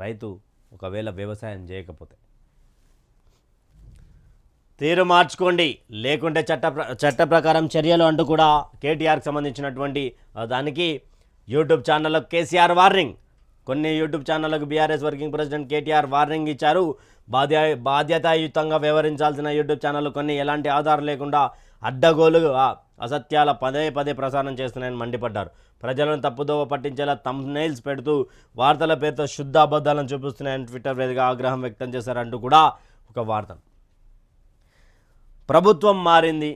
రైతు ఒకవేళ వ్యవసాయం చేయకపోతే. తీరు మార్చుకోండి. లేకుంటే చట్ట చట్ట ప్రకారం చర్యలు అంటూ కూడా కేటీఆర్కి సంబంధించినటువంటి దానికి యూట్యూబ్ ఛానల్లో కేసీఆర్ వార్నింగ్. కొన్ని YouTube ఛానళ్ళకు BRS working president KTR warning ఇచ్చారు. బాధ్య బాధ్యతాయుతంగా వ్యవహరించాల్సిన యూట్యూబ్ ఛానళ్ళు కొన్ని ఎలాంటి ఆధారం లేకుండా అడ్డగోలు అసత్యాల పదే పదే ప్రసారం చేస్తున్నాయని మండిపడ్డారు. ప్రజలను తప్పుదోవ పట్టించేలా థంబ్నైల్స్ పెడుతూ వార్తల పేరుతో శుద్ధ అబద్ధాలను చూపిస్తున్నాయని ట్విట్టర్ వేదిక ఆగ్రహం వ్యక్తం చేశారంటూ కూడా ఒక వార్త. ప్రభుత్వం మారింది.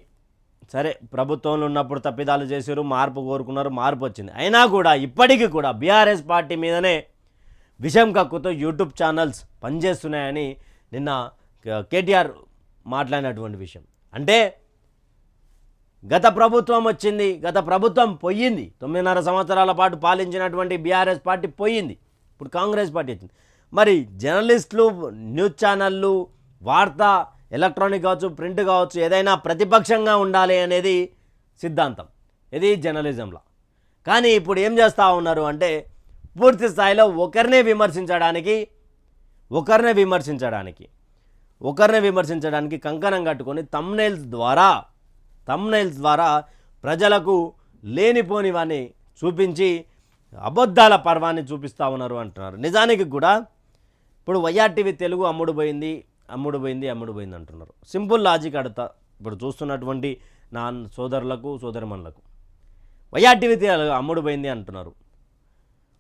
సరే ప్రభుత్వంలో ఉన్నప్పుడు తప్పిదాలు చేశారు మార్పు కోరుకున్నారు మార్పు వచ్చింది. అయినా కూడా ఇప్పటికీ కూడా బీఆర్ఎస్ పార్టీ మీదనే విషయం కక్కుతో యూట్యూబ్ ఛానల్స్ పనిచేస్తున్నాయని నిన్న కేటీఆర్ మాట్లాడినటువంటి విషయం. అంటే గత ప్రభుత్వం వచ్చింది గత ప్రభుత్వం పోయింది. తొమ్మిదిన్నర సంవత్సరాల పాటు పాలించినటువంటి బీఆర్ఎస్ పార్టీ పోయింది. ఇప్పుడు కాంగ్రెస్ పార్టీ వచ్చింది. మరి జర్నలిస్టులు న్యూస్ ఛానళ్ళు వార్త ఎలక్ట్రానిక్ కావచ్చు ప్రింట్ కావచ్చు ఏదైనా ప్రతిపక్షంగా ఉండాలి అనేది సిద్ధాంతం. ఇది జర్నలిజంలో. కానీ ఇప్పుడు ఏం చేస్తూ ఉన్నారు అంటే పూర్తి స్థాయిలో ఒకరినే విమర్శించడానికి ఒకరినే విమర్శించడానికి ఒకరిని విమర్శించడానికి కంకణం కట్టుకొని తమ్నైల్స్ ద్వారా తమ్నైల్స్ ద్వారా ప్రజలకు లేనిపోనివని చూపించి అబద్ధాల పర్వాన్ని చూపిస్తూ ఉన్నారు అంటున్నారు. నిజానికి కూడా ఇప్పుడు వైఆర్టీవీ తెలుగు అమ్ముడు పోయింది అమ్ముడు పోయింది అమ్ముడు పోయింది అంటున్నారు. సింపుల్ లాజిక్ అడతా ఇప్పుడు చూస్తున్నటువంటి నా సోదరులకు సోదరిమణులకు. వైఆర్టీవీ తెలుగు అమ్ముడు పోయింది అంటున్నారు.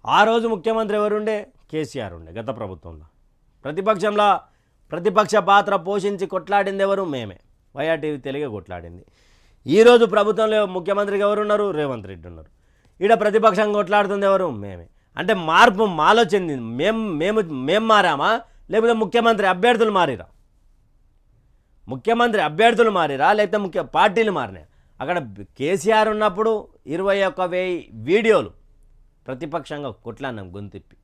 ఆ రోజు ముఖ్యమంత్రి ఎవరుండే? కేసీఆర్ ఉండే గత ప్రభుత్వంలో. ప్రతిపక్షంలో ప్రతిపక్ష పాత్ర పోషించి కొట్లాడింది ఎవరు? మేమే. వైఆర్టీవీ తెలుగే కొట్లాడింది. ఈరోజు ప్రభుత్వంలో ముఖ్యమంత్రిగా ఎవరున్నారు? రేవంత్ రెడ్డి ఉన్నారు. ఈడ ప్రతిపక్షంగా కొట్లాడుతుంది ఎవరు? మేమే. అంటే మార్పు మాలో చెందింది మేము మేము మేము మారామా? లేకపోతే ముఖ్యమంత్రి అభ్యర్థులు మారిరా. ముఖ్యమంత్రి అభ్యర్థులు మారిరా లేకపోతే ముఖ్య పార్టీలు మారినాయి. అక్కడ కేసీఆర్ ఉన్నప్పుడు ఇరవై ఒక్క వెయ్యి వీడియోలు ప్రతిపక్షంగా కొట్లాన్నాం గొంతిప్పి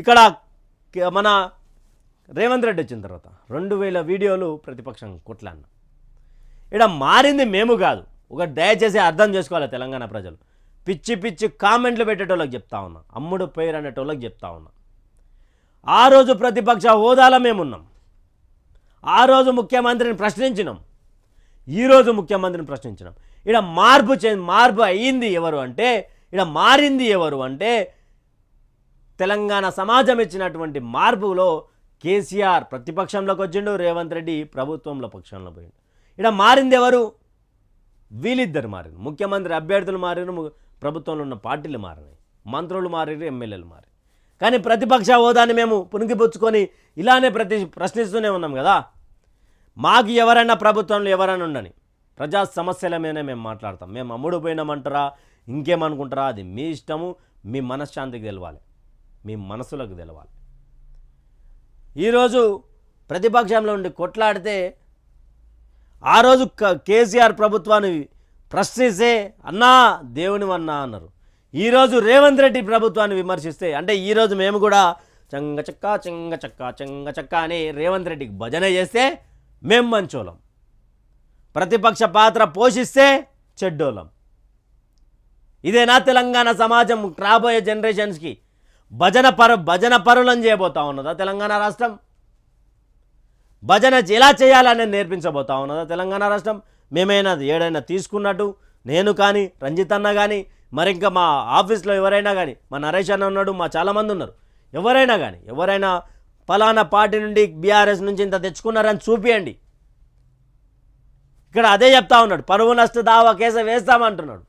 ఇక్కడ మన రేవంత్ రెడ్డి వచ్చిన తర్వాత రెండు వేల వీడియోలు ప్రతిపక్షంగా కొట్లాన్నాం ఇక్కడ మారింది మేము కాదు. ఒక దయచేసి అర్థం చేసుకోవాలి తెలంగాణ ప్రజలు. పిచ్చి పిచ్చి కామెంట్లు పెట్టేటోళ్ళకి చెప్తా ఉన్నా. అమ్ముడు పేరు అనేటోళ్ళకి చెప్తా ఉన్నా. ఆ రోజు ప్రతిపక్ష హోదాలో మేమున్నాం. ఆ రోజు ముఖ్యమంత్రిని ప్రశ్నించినాం. ఈరోజు ముఖ్యమంత్రిని ప్రశ్నించినాం. ఇక్కడ మార్పు చే మార్పు అయ్యింది ఎవరు అంటే ఇక్కడ మారింది ఎవరు అంటే తెలంగాణ సమాజం ఇచ్చినటువంటి మార్పులో కేసీఆర్ ప్రతిపక్షంలోకి వచ్చిండు రేవంత్ రెడ్డి ప్రభుత్వంలో పక్షంలో పోయిండు. ఇక్కడ మారింది ఎవరు? వీళ్ళిద్దరు మారిన ముఖ్యమంత్రి అభ్యర్థులు మారిన ప్రభుత్వంలో ఉన్న పార్టీలు మారినాయి. మంత్రులు మారిరు ఎమ్మెల్యేలు మారి కానీ ప్రతిపక్ష హోదాని మేము పునికిపుచ్చుకొని ఇలానే ప్రతి ప్రశ్నిస్తూనే ఉన్నాం కదా. మాకు ఎవరైనా ప్రభుత్వంలో ఎవరైనా ఉండని ప్రజా సమస్యల మీదనే మేము మాట్లాడతాం. మేము అమ్ముడు పోయినామంటారా? ఇంకేమనుకుంటారా? అది మీ ఇష్టము మీ మనశ్శాంతికి తెలవాలి. మీ మనసులకు తెలవాలి. ఈరోజు ప్రతిపక్షంలో ఉండి కొట్లాడితే ఆ రోజు క- కేసీఆర్ ప్రభుత్వాన్ని ప్రశ్నిస్తే అన్నా దేవుని అన్నా అన్నారు. ఈరోజు రేవంత్ రెడ్డి ప్రభుత్వాన్ని విమర్శిస్తే అంటే ఈరోజు మేము కూడా చంగ చక్క చెంగ చక్క చెంగ చక్క అని రేవంత్ రెడ్డికి భజన చేస్తే మేం మంచోళం ప్రతిపక్ష పాత్ర పోషిస్తే చెడ్డోళం ఇదేనా తెలంగాణ సమాజం? రాబోయే జనరేషన్స్కి భజన పర భజన పరులను చేయబోతా ఉన్నదా తెలంగాణ రాష్ట్రం? భజన ఎలా చేయాలని నేర్పించబోతా ఉన్నదా తెలంగాణ రాష్ట్రం? మేమైనా ఏడైనా తీసుకున్నట్టు నేను కానీ రంజిత్ అన్న కానీ మరి ఇంకా మా ఆఫీస్లో ఎవరైనా కానీ మా నరేష్ అన్న ఉన్నాడు మా చాలామంది ఉన్నారు. ఎవరైనా కానీ ఎవరైనా ఫలానా పార్టీ నుండి బీఆర్ఎస్ నుంచి ఇంత తెచ్చుకున్నారని చూపియండి. ఇక్కడ అదే చెప్తా ఉన్నాడు పరువు నష్ట దావా కేసు వేస్తామంటున్నాడు.